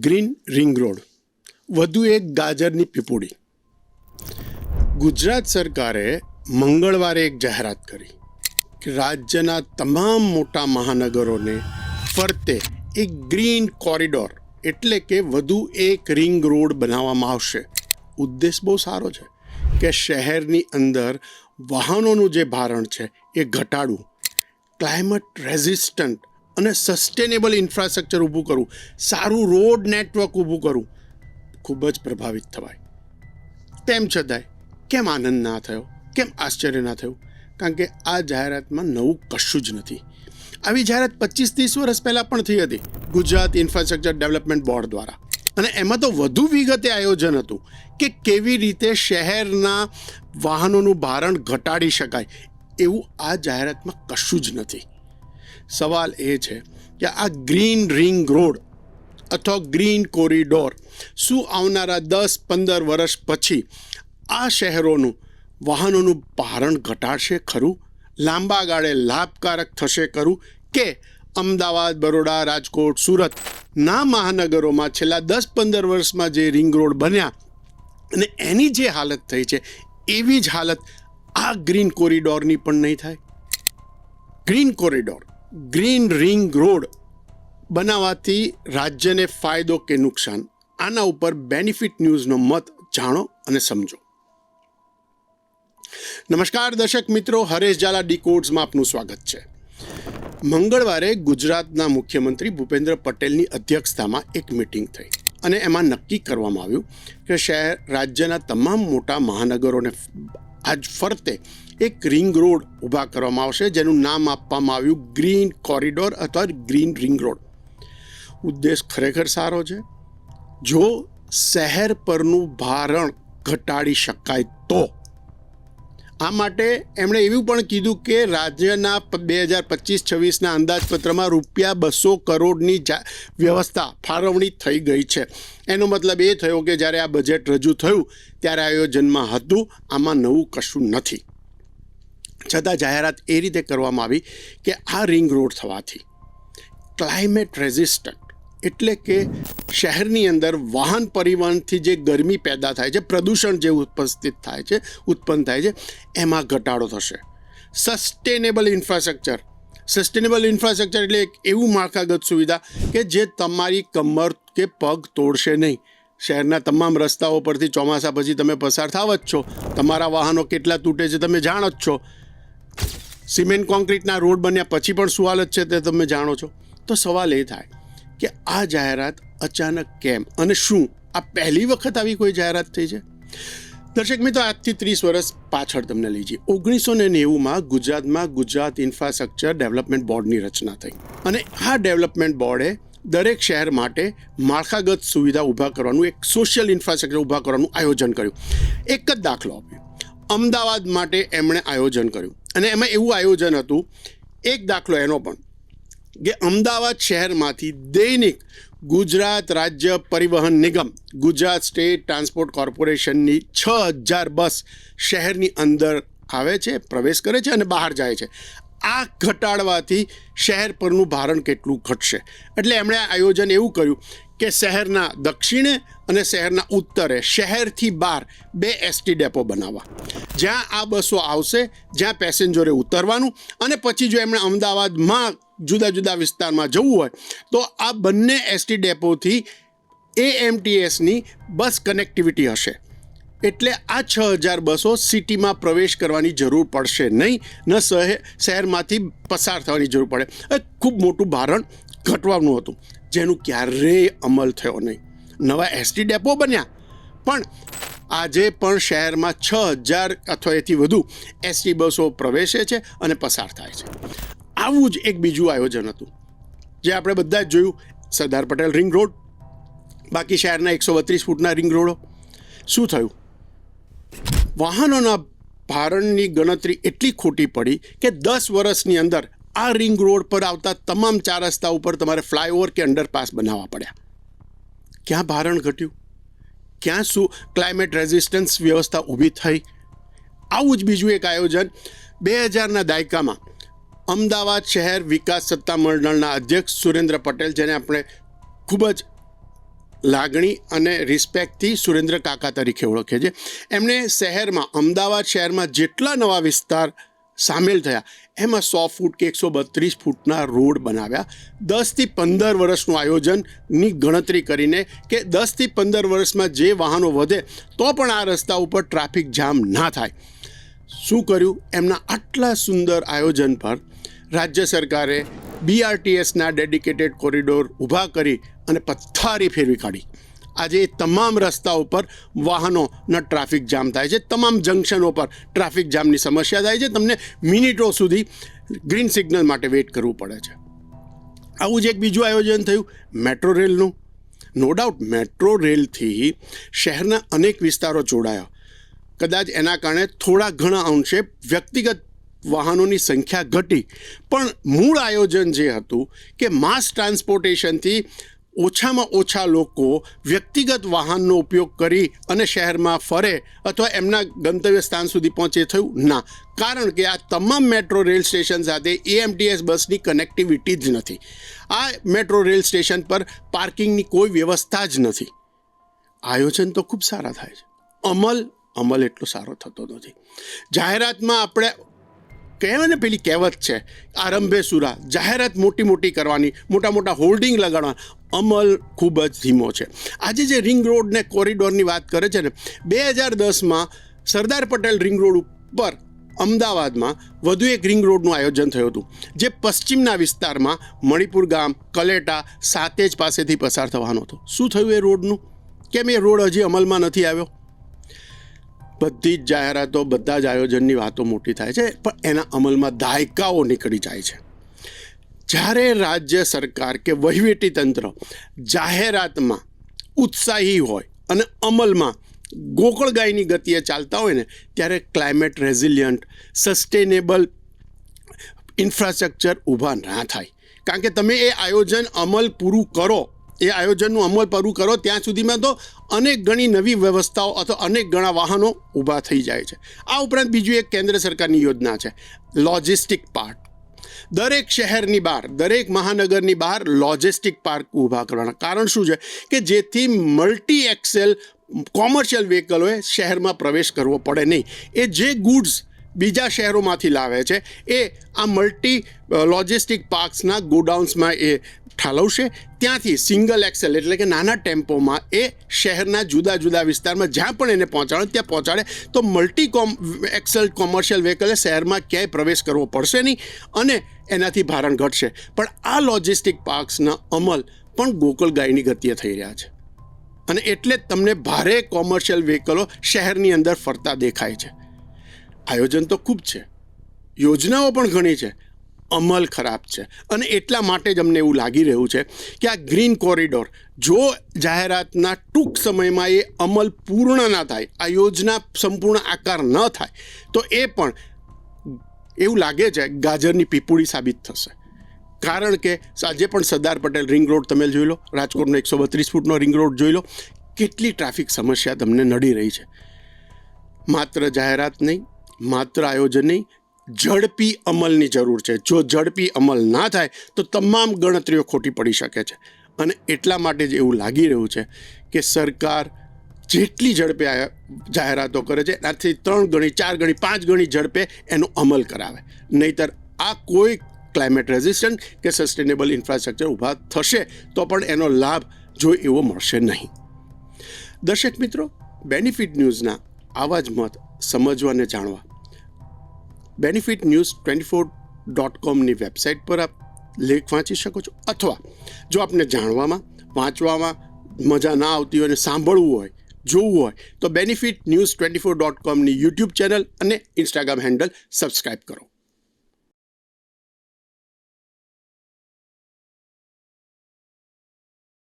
Green ring road. વધુ એક ગાજરની પીપુડી. ગુજરાત સરકારે મંગળવારે એક જાહેરાત કરી કે રાજ્યના તમામ મોટા મહાનગરોને ફરતે એક ગ્રીન કોરિડોર એટલે કે વધુ એક રિંગ રોડ બનાવવામાં આવશે. ઉદ્દેશ બહુ સારો છે કે શહેરની અંદર વાહનોનું જે ભારણ છે એ ઘટાડવું. ક્લાઇમેટ રેઝિસ્ટન્ટ અને સસ્ટેનેબલ ઇન્ફ્રાસ્ટ્રક્ચર ઊભું કરવું સારું રોડ નેટવર્ક ઊભું કરવું ખૂબ જ પ્રભાવિત થવાય. તેમ છતાંય, કેમ આનંદ ના થયો? કેમ આશ્ચર્ય ના થયું? કારણ કે આ જાહેરાતમાં નવું કશું જ નથી. આવી જાહેરાત પચીસ ત્રીસ વર્ષ પહેલાં પણ થઈ હતી, ગુજરાત ઇન્ફ્રાસ્ટ્રક્ચર ડેવલપમેન્ટ બોર્ડ દ્વારા. અને એમાં તો વધુ વિગતે આયોજન હતું કે કેવી રીતે શહેરના વાહનોનું ભારણ ઘટાડી શકાય, એવું આ જાહેરાતમાં કશું જ નથી. સવાલ એ છે કે આ ગ્રીન રિંગ રોડ અથવા ગ્રીન કોરિડોર શું આવનારા દસ પંદર વર્ષ પછી આ શહેરોનું વાહનોનું ભારણ ઘટાડશે ખરું? લાંબા ગાળે લાભકારક થશે ખરું કે અમદાવાદ, બરોડા, રાજકોટ, સુરત ના મહાનગરોમાં છેલ્લા દસ પંદર વર્ષમાં જે રિંગ રોડ બન્યા અને એની જે હાલત થઈ છે, એવી જ હાલત આ ગ્રીન કોરિડોરની પણ નહીં થાય? Green corridor green ring road બનાવવાથી રાજ્યને ફાયદો કે નુકસાન? આના ઉપર બેનિફિટ ન્યૂઝનો મત જાણો અને સમજો. નમસ્કાર દર્શક મિત્રો, હરેશ ઝાલા ડીકોડ્સમાં આપનું સ્વાગત છે. મંગળવારે ગુજરાતના મુખ્યમંત્રી ભૂપેન્દ્ર પટેલની અધ્યક્ષતામાં એક મિટિંગ થઈ અને એમાં નક્કી કરવામાં આવ્યું કે શહેર રાજ્યના તમામ મોટા મહાનગરોને આજ ફરતે એક રિંગ રોડ ઊભા કરવામાં આવશે, જેનું નામ આપવામાં આવ્યું ગ્રીન કોરિડોર અથવા ગ્રીન રિંગ રોડ. ઉદ્દેશ ખરેખર સારો છે. જો શહેર પરનું ભારણ ઘટાડી શકાય તો. આ માટે એમણે એવું પણ કીધું કે રાજ્યના બે હજાર પચીસ છવ્વીસના અંદાજપત્રમાં રૂપિયા બસો કરોડની વ્યવસ્થા ફાળવણી થઈ ગઈ છે. એનો મતલબ એ થયો કે જ્યારે આ બજેટ રજૂ થયું, ત્યારે આયોજનમાં હતું. આમાં નવું કશું નથી. છતાં જાહેરાત એ રીતે કરવામાં આવી કે આ રિંગ રોડ થવાથી ક્લાઇમેટ રેઝિસ્ટન્ટ એટલે કે શહેરની અંદર વાહન પરિવહનથી જે ગરમી પેદા થાય છે, પ્રદૂષણ જે ઉપસ્થિત થાય છે, ઉત્પન્ન થાય છે, એમાં ઘટાડો થશે. સસ્ટેનેબલ ઇન્ફ્રાસ્ટ્રક્ચર સસ્ટેનેબલ ઇન્ફ્રાસ્ટ્રક્ચર એટલે એક એવું માળખાગત સુવિધા કે જે તમારી કમર કે પગ તોડશે નહીં. શહેરના તમામ રસ્તાઓ પરથી ચોમાસા પછી તમે પસાર થાવ જ છો. તમારા વાહનો કેટલા તૂટે છે તમે જાણો જ છો. સિમેન્ટ કોન્ક્રીટના રોડ બન્યા પછી પણ શું હાલત છે તે તમે જાણો છો? તો સવાલ એ થાય કે આ જાહેરાત અચાનક કેમ અને શું? આ પહેલી વખત આવી કોઈ જાહેરાત થઈ છે? દર્શક મિત્રો, આજથી ત્રીસ વર્ષ પાછળ તમને લઈ જઈએ. ઓગણીસો ને નેવુંમાં ગુજરાતમાં ગુજરાત ઇન્ફ્રાસ્ટ્રક્ચર ડેવલપમેન્ટ બોર્ડની રચના થઈ. અને આ ડેવલપમેન્ટ બોર્ડે દરેક શહેર માટે માળખાગત સુવિધા ઊભા કરવાનું, એક સોશિયલ ઇન્ફ્રાસ્ટ્રક્ચર ઊભા કરવાનું આયોજન કર્યું. એક જ દાખલો આપ્યો. અમદાવાદ માટે એમણે આયોજન કર્યું. અને એમાં એવું આયોજન હતું, એક દાખલો એનો પણ, કે અમદાવાદ શહેરમાંથી દૈનિક ગુજરાત રાજ્ય પરિવહન નિગમ, ગુજરાત સ્ટેટ ટ્રાન્સપોર્ટ કોર્પોરેશનની છ હજાર બસ શહેરની અંદર આવે છે, પ્રવેશ કરે છે અને બહાર જાય છે. આ ઘટાડવાથી શહેર પરનું ભારણ કેટલું ઘટશે. એટલે એમણે આયોજન એવું કર્યું કે શહેરના દક્ષિણે અને શહેરના ઉત્તરે, શહેરથી બહાર બે એસટી ડેપો બનાવવા. જ્યાં આ બસો આવશે, જ્યાં પેસેન્જરે ઉતરવાનું અને પછી જો એમણે અમદાવાદમાં જુદા જુદા વિસ્તારમાં જવું હોય, તો આ બંને એસટી ડેપોથી એએમટીએસની બસ કનેક્ટિવિટી હશે. એટલે આ છ હજાર બસો સિટીમાં પ્રવેશ કરવાની જરૂર પડશે નહીં, ન શહેર શહેરમાંથી પસાર થવાની જરૂર પડે. એ ખૂબ મોટું ભારણ ઘટવાનું હતું. જેનું ક્યારેય અમલ થયો નહીં. નવા એસટી ડેપો બન્યા. પણ આજે પણ શહેરમાં છ હજાર અથવા એથી વધુ એસટી બસો પ્રવેશે છે અને પસાર થાય છે. આવું જ એક બીજું આયોજન હતું. જે આપણે બધા જ જોયું. Sardar Patel ring road. બાકી શહેરના એકસો બત્રીસ ફૂટના રિંગ રોડો. શું થયું? વાહનોના ભારણની ગણતરી એટલી ખોટી પડી કે દસ વર્ષની અંદર આ રિંગ રોડ પર આવતા તમામ ચાર રસ્તા ઉપર તમારે ફ્લાયઓવર કે અંડરપાસ બનાવવા પડ્યા. ક્યાં ભારણ ઘટ્યું? ક્યાં શું ક્લાઇમેટ રેઝિસ્ટન્સ વ્યવસ્થા ઊભી થઈ? આવું જ બીજું એક આયોજન બે હજારના દાયકામાં અમદાવાદ શહેર વિકાસ સત્તા મંડળના અધ્યક્ષ સુરેન્દ્ર પટેલ, જેને આપણે ખૂબ જ લાગણી અને રિસ્પેક્ટથી સુરેન્દ્ર કાકા તરીકે ઓળખે છે. એમણે શહેરમાં, અમદાવાદ શહેરમાં જેટલા નવા વિસ્તાર સામેલ થયા. એમાં સો ફૂટ કે એકસો બત્રીસ ફૂટના રોડ બનાવ્યા. દસથી પંદર વર્ષનું આયોજનની ગણતરી કરીને કે દસથી પંદર વર્ષમાં જે વાહનો વધે તો પણ આ રસ્તા ઉપર ટ્રાફિક જામ ના થાય. શું કર્યું? એમના આટલા સુંદર આયોજન પર રાજ્ય સરકારે બીઆરટીએસના ડેડિકેટેડ કોરિડોર ઊભા કરી અને પથ્થારી ફેરવી કાઢી. આજે એ તમામ રસ્તા ઉપર વાહનોના ટ્રાફિક જામ થાય છે. તમામ જંકશનો પર ટ્રાફિક જામની સમસ્યા થાય છે. તમને મિનિટો સુધી ગ્રીન સિગ્નલ માટે વેઇટ કરવું પડે છે. આવું જ એક બીજું આયોજન થયું. મેટ્રો રેલનું. નો ડાઉટ, મેટ્રો રેલથી શહેરના અનેક વિસ્તારો જોડાયા. કદાચ એના કારણે થોડા ઘણા અંશે વ્યક્તિગત વાહનોની સંખ્યા ઘટી. પણ મૂળ આયોજન જે હતું કે માસ ટ્રાન્સપોર્ટેશનથી ઓછામાં ઓછા લોકો વ્યક્તિગત વાહનનો ઉપયોગ કરી અને શહેરમાં ફરે અથવા એમના ગંતવ્ય સ્થાન સુધી પહોંચે થયું ના. કારણ કે આ તમામ મેટ્રો રેલ સ્ટેશન સાથે એએમટીએસ બસની કનેક્ટિવિટી જ નથી. આ મેટ્રો રેલ સ્ટેશન પર પાર્કિંગની કોઈ વ્યવસ્થા જ નથી. આયોજન તો ખૂબ સારા થાય છે. અમલ અમલ એટલો સારો થતો નથી. જાહેરાતમાં આપણે કહેવાય ને પેલી કહેવત છે, આરંભે સુરા, જાહેરાત મોટી મોટી કરવાની, મોટા મોટા હોર્ડિંગ લગાડવા અમલ ખૂબ જ ધીમો છે. આજે જે રિંગ રોડને કોરિડોરની વાત કરે છે ને, બે હજાર દસમાં સરદાર પટેલ રિંગ રોડ ઉપર અમદાવાદમાં વધુ એક રિંગ રોડનું આયોજન થયું હતું, જે પશ્ચિમના વિસ્તારમાં મણિપુર ગામ, કલેટા સાતેજ પાસેથી પસાર થવાનો હતો. શું થયું એ રોડનું? કેમ એ રોડ હજી અમલમાં નથી આવ્યો? બધી જ જાહેરાતો, બધા જ આયોજનની વાતો મોટી થાય છે, પણ એના અમલમાં દાયકાઓ નીકળી જાય છે. જ્યારે રાજ્ય સરકાર કે વહીવટી તંત્ર જાહેરાતમાં ઉત્સાહી હોય અને અમલમાં ગોકળગાયની ગતિએ ચાલતા હોય ને, ત્યારે ક્લાઇમેટ રેઝિલિયન્ટ, સસ્ટેનેબલ ઇન્ફ્રાસ્ટ્રક્ચર ઊભા ના થાય. કારણ કે તમે એ આયોજન અમલ પૂરું કરો એ આયોજનનું અમલ પૂરું કરો, ત્યાં સુધીમાં તો અનેક ઘણી નવી વ્યવસ્થાઓ અથવા અનેક ઘણા વાહનો ઊભા થઈ જાય છે. આ ઉપરાંત બીજું એક કેન્દ્ર સરકારની યોજના છે, લોજિસ્ટિક પાર્ક. દરેક શહેરની બહાર, દરેક મહાનગરની બહાર લોજિસ્ટિક પાર્ક ઊભા કરવાના. કારણ શું છે કે જેથી મલ્ટી એક્સેલ કોમર્શિયલ વ્હીકલોએ શહેરમાં પ્રવેશ કરવો પડે નહીં. એ જે ગુડ્સ બીજા શહેરોમાંથી લાવે છે, એ આ મલ્ટી લોજિસ્ટિક પાર્ક્સના ગોડાઉન્સમાં એ ઠાલવશે. ત્યાંથી સિંગલ એક્સેલ એટલે કે નાના ટેમ્પોમાં એ શહેરના જુદા જુદા વિસ્તારમાં જ્યાં પણ એને પહોંચાડે, ત્યાં પહોંચાડે. તો મલ્ટી કોમ એક્સેલ કોમર્શિયલ વ્હીકલે શહેરમાં ક્યાંય પ્રવેશ કરવો પડશે નહીં અને એનાથી ભારણ ઘટશે. પણ આ લોજિસ્ટિક પાર્ક્સના અમલ પણ ગોકળ ગાયની ગતિએ થઈ રહ્યા છે. અને એટલે તમને ભારે કોમર્શિયલ વ્હીકલો શહેરની અંદર ફરતા દેખાય છે. આયોજન તો ખૂબ છે. યોજનાઓ પણ ઘણી છે. અમલ ખરાબ છે. અને એટલા માટે જ અમને એવું લાગી રહ્યું છે કે આ ગ્રીન કોરિડોર જો જાહેરાતના ટૂંક સમયમાં એ અમલ પૂર્ણ ના થાય, આ યોજના સંપૂર્ણ આકાર ન થાય, તો એ પણ એવું લાગે છે ગાજરની પીપુડી સાબિત થશે. કારણ કે આજે પણ સરદાર પટેલ રિંગ રોડ તમે જોઈ લો, રાજકોટનો એકસો બત્રીસ ફૂટનો રિંગ રોડ જોઈ લો, કેટલી ટ્રાફિક સમસ્યા તમને નડી રહી છે. માત્ર જાહેરાત નહીં, માત્ર આયોજન નહીં ઝડપી અમલની જરૂર છે. જો ઝડપી અમલ ના થાય, તો તમામ ગણતરીઓ ખોટી પડી શકે છે. અને એટલા માટે જ એવું લાગી રહ્યું છે કે સરકાર જેટલી ઝડપે જાહેરાતો કરે છે એનાથી ત્રણ ગણી, ચાર ગણી, પાંચ ગણી ઝડપે એનો અમલ કરાવે. નહીતર આ કોઈ ક્લાઇમેટ રેઝિસ્ટન્ટ કે સસ્ટેનેબલ ઇન્ફ્રાસ્ટ્રક્ચર ઊભા થશે, તો પણ એનો લાભ જો એવો મળશે નહીં. દર્શક મિત્રો, બેનિફિટ ન્યૂઝના આવા જ મત સમજવા અને જાણવા. Benefit news twenty four dot કોમની website પર આપ લેખ વાંચી શકો છો. અથવા જો આપને જાણવામાં, વાંચવામાં મજા ના આવતી હોય અને સાંભળવું હોય, જોવું હોય, તો benefit news twenty four dot કોમની YouTube channel અને ઇન્સ્ટાગ્રામ હેન્ડલ સબસ્ક્રાઈબ કરો.